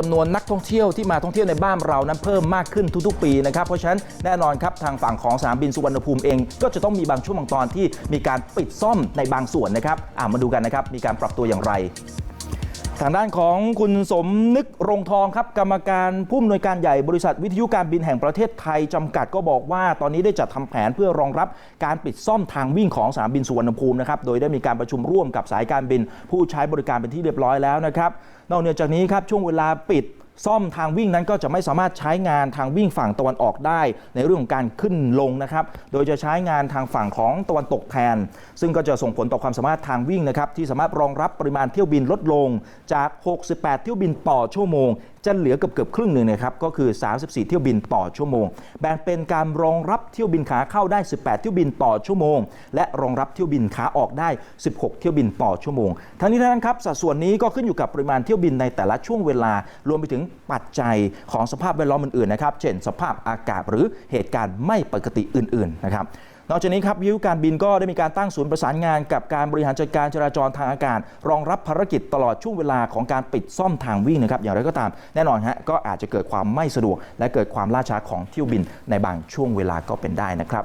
จำนวนนักท่องเที่ยวที่มาท่องเที่ยวในบ้านเรานั้นเพิ่มมากขึ้นทุกๆ ปีนะครับเพราะฉะนั้นแน่นอนครับทางฝั่งของสนามบินสุวรรณภูมิเอง ก็จะต้องมีบางช่วงบางตอนที่มีการปิดซ่อมในบางส่วนนะครับามาดูกันนะครับมีการปรับตัวอย่างไร ทางด้านของคุณสมนึกรงทองครับกรรมการผู้อำนวยการใหญ่บริษัทวิทยุการบินแห่งประเทศไทยจำกัดก็บอกว่า ตอนนี้ได้จัดทำแผนเพื่อรองรับการปิดซ่อมทางวิ่งของสนามบินสุวรรณภูมินะครับโดยได้มีการประชุมร่วมกับสายการบิน ผู้ใช้บริการเป็นที่เรียบร้อยแล้วนะครับนอกเหนือจากนี้ครับช่วงเวลาปิด ซ่อมทางวิ่งนั้นก็จะไม่สามารถใช้งานทางวิ่งฝั่งตะวันออกได้ ในเรื่องของการขึ้นลงนะครับ โดยจะใช้งานทางฝั่งของตะวันตกแทน ซึ่งก็จะส่งผลต่อความสามารถทางวิ่งนะครับที่สามารถรองรับปริมาณเที่ยวบินลดลงจาก 68 เที่ยวบินต่อชั่วโมง จะเหลือเกือบเกือบครึ่งหนึ่งนะครับก็คือ 34 เที่ยวบินต่อชั่วโมง แบ่งเป็นการรองรับเที่ยวบินขาเข้าได้ 18 เที่ยวบินต่อชั่วโมง และรองรับเที่ยวบินขาออกได้ 16 เที่ยวบินต่อชั่วโมง ทั้งนี้ทั้งนั้นครับสัดส่วนนี้ก็ขึ้นอยู่กับปริมาณเที่ยวบินในแต่ละช่วงเวลา รวมไปถึงปัจจัยของสภาพแวดล้อมอื่นๆนะครับ เช่น สภาพอากาศหรือเหตุการณ์ไม่ปกติอื่นๆนะครับ นอกจากนี้ครับวิวการบินก็ได้มีการตั้งศูนย์ประสานงานกับการบริหารจัดการจราจรทางอากาศ รองรับภารกิจตลอดช่วงเวลาของการปิดซ่อมทางวิ่งนะครับอย่างไรก็ตามแน่นอนฮะก็อาจจะเกิดความไม่สะดวก และเกิดความล่าช้าของเที่ยวบินในบางช่วงเวลาก็เป็นได้นะครับ